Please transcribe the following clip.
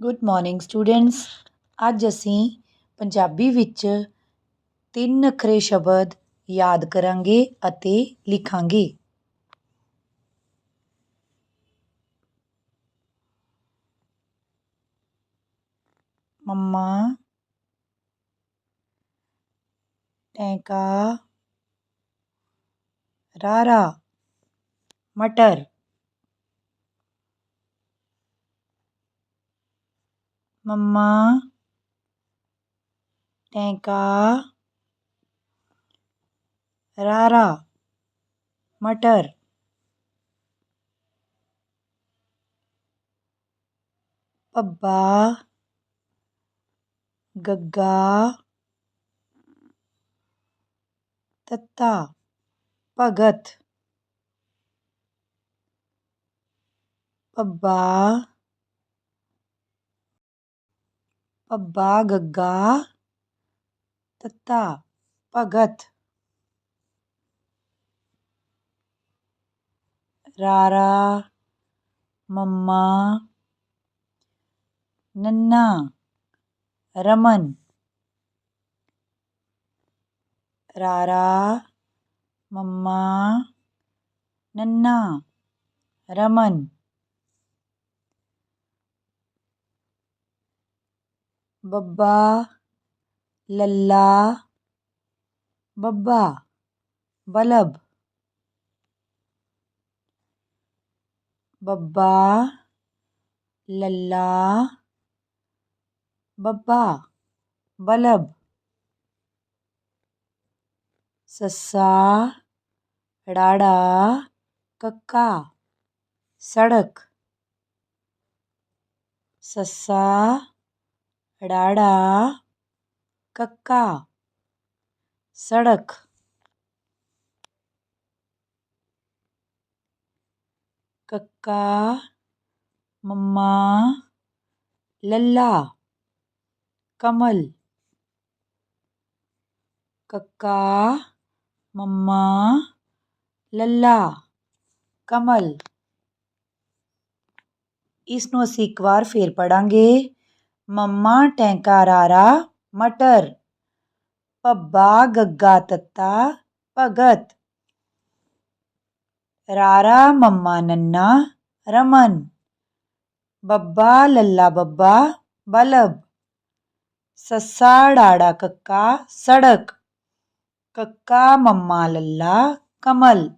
Good morning students ਅੱਜ ਅਸੀਂ ਪੰਜਾਬੀ ਵਿੱਚ ਤਿੰਨ ਅੱਖਰੇ ਸ਼ਬਦ ਯਾਦ ਕਰਾਂਗੇ ਅਤੇ ਲਿਖਾਂਗੇ। ਮੰਮਾ, ਟੈਂਕਾ, ਰਾਰਾ, ਮਟਰ। मम्मा टैंका रारा मटर पब्बा गग्गा तत्ता भगत पब्बा पब्बा गग्गा तत्ता भगत रारा मम्मा नन्ना रमन रारा मम्मा नन्ना रमन बब्बा लल्ला बब्बा बल्ब बब्बा लल्ला बब्बा बल्ब सस्सा राड़ा कक्का सड़क। सस्सा डाड़ा कक्का, सड़क। कक्का, मम्मा, लल्ला, कमल। कक्का, मम्मा, लल्ला, कमल। इसनों असी एक बार फिर पढ़ा ਮੰਮਾ ਟੈਂਕਾ ਰਾਰਾ, ਮਟਰ। ਪੱਬਾ ਗੱਗਾ ਤੱਤਾ, ਭਗਤ। ਰਾਰਾ ਮੰਮਾ ਨੰਨਾ, ਰਮਨ। ਬੱਬਾ ਲੱਲਾ ਬੱਬਾ, ਬਲਬ। ਸੱਸਾ ਡਾੜਾ ਕੱਕਾ, ਸੜਕ। ਕੱਕਾ ਮੰਮਾ ਲੱਲਾ, ਕਮਲ।